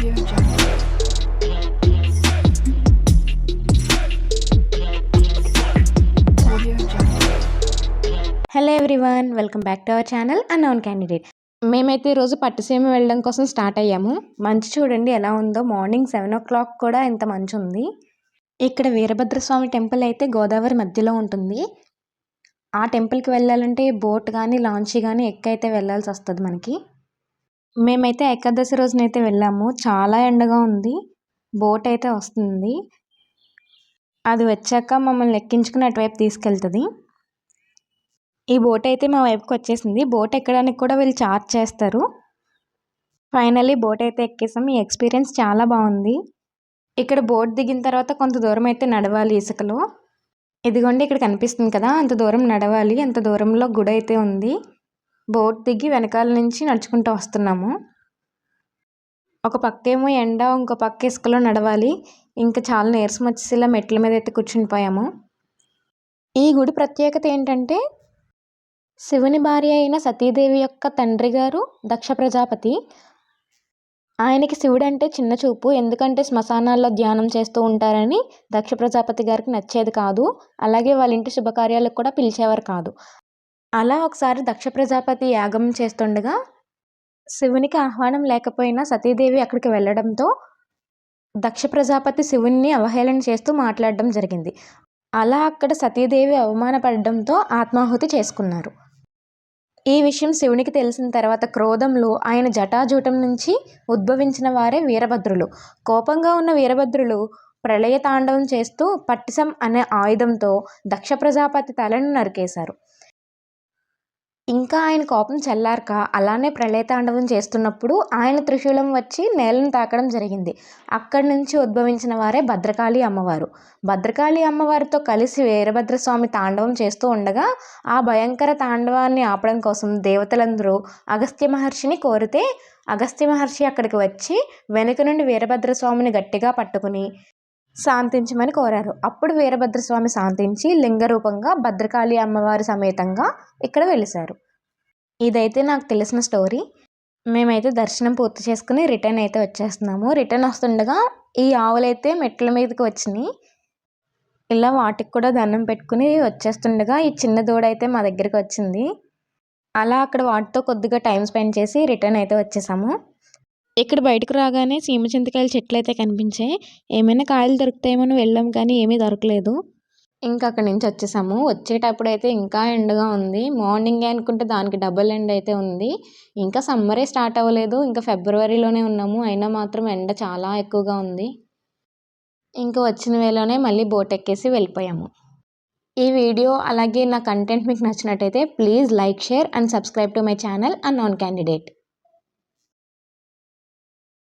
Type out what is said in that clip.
Hello everyone welcome back to our channel unknown candidate మేమైతే ఈరోజు పట్టుసీమ వెళ్ళడం కోసం స్టార్ట్ అయ్యాము. మంచి చూడండి ఎలా ఉందో. మార్నింగ్ సెవెన్ ఓ క్లాక్ కూడా ఎంత మంచి ఉంది. ఇక్కడ వీరభద్రస్వామి టెంపుల్ అయితే గోదావరి మధ్యలో ఉంటుంది. ఆ టెంపుల్కి వెళ్ళాలంటే బోట్ కానీ లాంచీ కానీ ఎక్కైతే వెళ్ళాల్సి వస్తుంది మనకి. మేమైతే ఏకాదశి రోజునైతే వెళ్ళాము. చాలా ఎండగా ఉంది. బోట్ అయితే వస్తుంది. అది వచ్చాక మమ్మల్ని ఎక్కించుకుని అటువైపు తీసుకెళ్తుంది. ఈ బోట్ అయితే మా వైపుకి వచ్చేసింది. బోట్ ఎక్కడానికి కూడా వీళ్ళు చార్జ్ చేస్తారు. ఫైనల్లీ బోట్ అయితే ఎక్కేసాం. ఈ ఎక్స్పీరియన్స్ చాలా బాగుంది. ఇక్కడ బోట్ దిగిన తర్వాత కొంత దూరం అయితే నడవాలి ఇసుకలో. ఇదిగోండి ఇక్కడ కనిపిస్తుంది కదా అంత దూరం నడవాలి. అంత దూరంలో గుడి అయితే ఉంది. బోట్ దిగి వెనకాల నుంచి నడుచుకుంటూ వస్తున్నాము. ఒక పక్కేమో ఎండ ఇంకో పక్క ఇసుకలో నడవాలి. ఇంకా చాలా నీరసం వచ్చేసేలా మెట్ల మీద అయితే కూర్చునిపోయాము ఈ గుడి ప్రత్యేకత ఏంటంటే శివుని భార్య అయిన సతీదేవి యొక్క తండ్రి గారు దక్ష ప్రజాపతి. ఆయనకి శివుడు అంటే చిన్న చూపు. ఎందుకంటే శ్మశానాల్లో ధ్యానం చేస్తూ ఉంటారని దక్ష ప్రజాపతి గారికి నచ్చేది కాదు. అలాగే వాళ్ళ ఇంటి శుభకార్యాలకు కూడా పిలిచేవారు కాదు. అలా ఒకసారి దక్ష ప్రజాపతి యాగం చేస్తుండగా శివునికి ఆహ్వానం లేకపోయినా సతీదేవి అక్కడికి వెళ్ళడంతో దక్ష ప్రజాపతి శివుణ్ణి అవహేళన చేస్తూ మాట్లాడడం జరిగింది. అలా అక్కడ సతీదేవి అవమానపడడంతో ఆత్మాహుతి చేసుకున్నారు. ఈ విషయం శివునికి తెలిసిన తర్వాత క్రోధంలో ఆయన జటాజూటం నుంచి ఉద్భవించిన వారే వీరభద్రులు. కోపంగా ఉన్న వీరభద్రులు ప్రళయ తాండవం చేస్తూ పట్టిసం అనే ఆయుధంతో దక్ష ప్రజాపతి తలను నరికేశారు. ఇంకా ఆయన కోపం చల్లారక అలానే ప్రళయతాండవం చేస్తున్నప్పుడు ఆయన త్రిశూలం వచ్చి నేలను తాకడం జరిగింది. అక్కడి నుంచి ఉద్భవించిన వారే భద్రకాళి అమ్మవారు. భద్రకాళి అమ్మవారితో కలిసి వీరభద్రస్వామి తాండవం చేస్తూ ఉండగా ఆ భయంకర తాండవాన్ని ఆపడం కోసం దేవతలందరూ అగస్త్య మహర్షిని కోరితే అగస్త్య మహర్షి అక్కడికి వచ్చి వెనుక నుండి వీరభద్రస్వామిని గట్టిగా పట్టుకుని శాంతించమని కోరారు. అప్పుడు వీరభద్రస్వామి శాంతించి లింగ రూపంగా భద్రకాళి అమ్మవారి సమేతంగా ఇక్కడ వెలిశారు. ఇదైతే నాకు తెలిసిన స్టోరీ. మేమైతే దర్శనం పూర్తి చేసుకుని రిటర్న్ అయితే వచ్చేస్తున్నాము. రిటర్న్ వస్తుండగా ఈ ఆవులైతే మెట్ల మీదకి వచ్చినాయి ఇలా వాటికి కూడా దండం పెట్టుకుని వచ్చేస్తుండగా ఈ చిన్న దూడ అయితే మా దగ్గరికి వచ్చింది. అలా అక్కడ వాటితో కొద్దిగా టైం స్పెండ్ చేసి రిటర్న్ అయితే వచ్చేసాము. ఇక్కడ బయటకు రాగానే సీమ చింతకాయల చెట్లు అయితే కనిపించాయి. ఏమైనా కాయలు దొరుకుతాయేమో వెళ్ళాం కానీ ఏమీ దొరకలేదు. ఇంకా అక్కడి నుంచి వచ్చేసాము. వచ్చేటప్పుడు అయితే ఇంకా ఎండగా ఉంది. మార్నింగ్ అనుకుంటే దానికి డబుల్ ఎండ అయితే ఉంది. ఇంకా సమ్మరే స్టార్ట్ అవ్వలేదు. ఇంకా ఫిబ్రవరిలోనే ఉన్నాము. అయినా మాత్రం ఎండ చాలా ఎక్కువగా ఉంది. ఇంకా వచ్చిన వేళనే మళ్ళీ బోట్ ఎక్కేసి వెళ్ళిపోయాము. ఈ వీడియో అలాగే నా కంటెంట్ మీకు నచ్చినట్టయితే please like share and subscribe to my channel and non candidate.